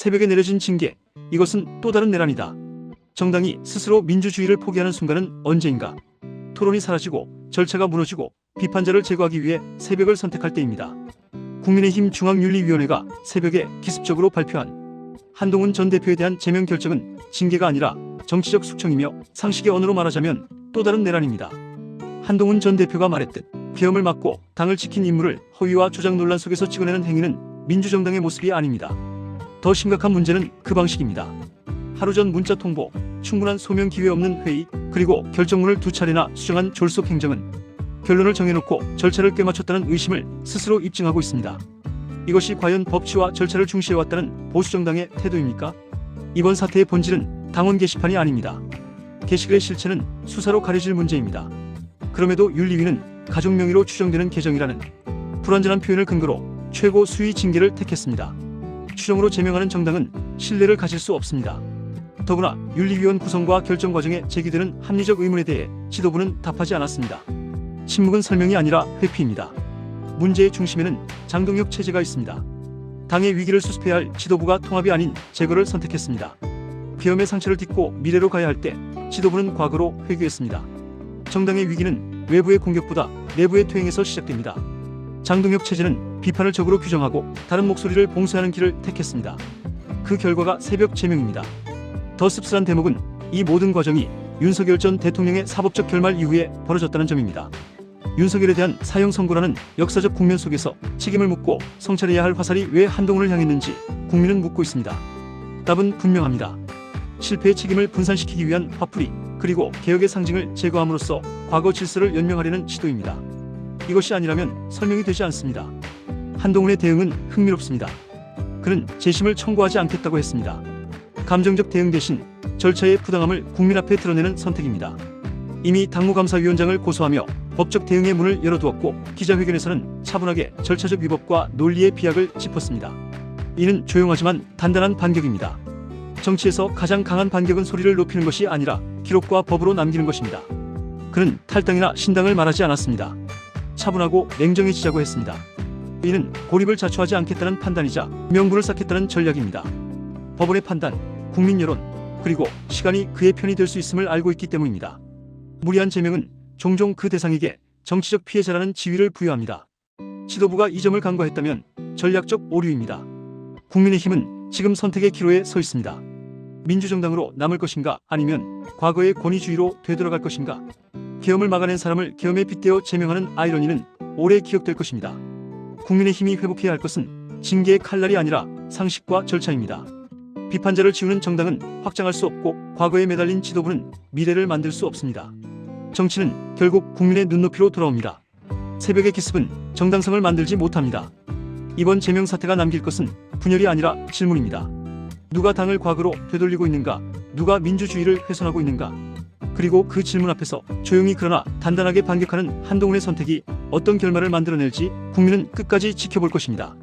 새벽에 내려진 징계. 이것은 또 다른 내란이다. 정당이 스스로 민주주의를 포기하는 순간은 언제인가? 토론이 사라지고 절차가 무너지고 비판자를 제거하기 위해 새벽을 선택할 때입니다. 국민의힘 중앙윤리위원회가 새벽에 기습적으로 발표한 한동훈 전 대표에 대한 제명 결정은 징계가 아니라 정치적 숙청이며 상식의 언어로 말하자면 또 다른 내란입니다. 한동훈 전 대표가 말했듯 비염을 맞고 당을 지킨 인물을 허위와 조작 논란 속에서 찍어내는 행위는 민주정당의 모습이 아닙니다. 더 심각한 문제는 그 방식입니다. 하루 전 문자 통보, 충분한 소명 기회 없는 회의, 그리고 결정문을 두 차례나 수정한 졸속 행정은 결론을 정해놓고 절차를 꿰맞췄다는 의심을 스스로 입증하고 있습니다. 이것이 과연 법치와 절차를 중시해왔다는 보수정당의 태도입니까? 이번 사태의 본질은 당원 게시판이 아닙니다. 게시글의 실체는 수사로 가려질 문제입니다. 그럼에도 윤리위는 가족 명의로 추정되는 계정이라는 불완전한 표현을 근거로 최고 수위 징계를 택했습니다. 추정으로 제명하는 정당은 신뢰를 가질 수 없습니다. 더구나 윤리위원 구성과 결정 과정에 제기되는 합리적 의문에 대해 지도부는 답하지 않았습니다. 침묵은 설명이 아니라 회피입니다. 문제의 중심에는 장동혁 체제가 있습니다. 당의 위기를 수습해야 할 지도부가 통합이 아닌 제거를 선택했습니다. 비염의 상처를 딛고 미래로 가야 할 때 지도부는 과거로 회귀했습니다. 정당의 위기는 외부의 공격보다 내부의 퇴행에서 시작됩니다. 장동혁 체제는 비판을 적으로 규정하고 다른 목소리를 봉쇄하는 길을 택했습니다. 그 결과가 새벽 제명입니다. 더 씁쓸한 대목은 이 모든 과정이 윤석열 전 대통령의 사법적 결말 이후에 벌어졌다는 점입니다. 윤석열에 대한 사형 선고라는 역사적 국면 속에서 책임을 묻고 성찰해야 할 화살이 왜 한동훈을 향했는지 국민은 묻고 있습니다. 답은 분명합니다. 실패의 책임을 분산시키기 위한 화풀이 그리고 개혁의 상징을 제거함으로써 과거 질서를 연명하려는 시도입니다. 이것이 아니라면 설명이 되지 않습니다. 한동훈의 대응은 흥미롭습니다. 그는 재심을 청구하지 않겠다고 했습니다. 감정적 대응 대신 절차의 부당함을 국민 앞에 드러내는 선택입니다. 이미 당무감사위원장을 고소하며 법적 대응의 문을 열어두었고 기자회견에서는 차분하게 절차적 위법과 논리의 비약을 짚었습니다. 이는 조용하지만 단단한 반격입니다. 정치에서 가장 강한 반격은 소리를 높이는 것이 아니라 기록과 법으로 남기는 것입니다. 그는 탈당이나 신당을 말하지 않았습니다. 차분하고 냉정해지자고 했습니다. 이는 고립을 자초하지 않겠다는 판단이자 명분을 쌓겠다는 전략입니다. 법원의 판단, 국민 여론, 그리고 시간이 그의 편이 될 수 있음을 알고 있기 때문입니다. 무리한 제명은 종종 그 대상에게 정치적 피해자라는 지위를 부여합니다. 지도부가 이 점을 간과했다면 전략적 오류입니다. 국민의힘은 지금 선택의 기로에 서 있습니다. 민주정당으로 남을 것인가 아니면 과거의 권위주의로 되돌아갈 것인가 계엄을 막아낸 사람을 계엄에 빗대어 제명하는 아이러니는 오래 기억될 것입니다. 국민의힘이 회복해야 할 것은 징계의 칼날이 아니라 상식과 절차입니다. 비판자를 지우는 정당은 확장할 수 없고 과거에 매달린 지도부는 미래를 만들 수 없습니다. 정치는 결국 국민의 눈높이로 돌아옵니다. 새벽의 기습은 정당성을 만들지 못합니다. 이번 제명 사태가 남길 것은 분열이 아니라 질문입니다. 누가 당을 과거로 되돌리고 있는가? 누가 민주주의를 훼손하고 있는가? 그리고 그 질문 앞에서 조용히 그러나 단단하게 반격하는 한동훈의 선택이 어떤 결말을 만들어낼지 국민은 끝까지 지켜볼 것입니다.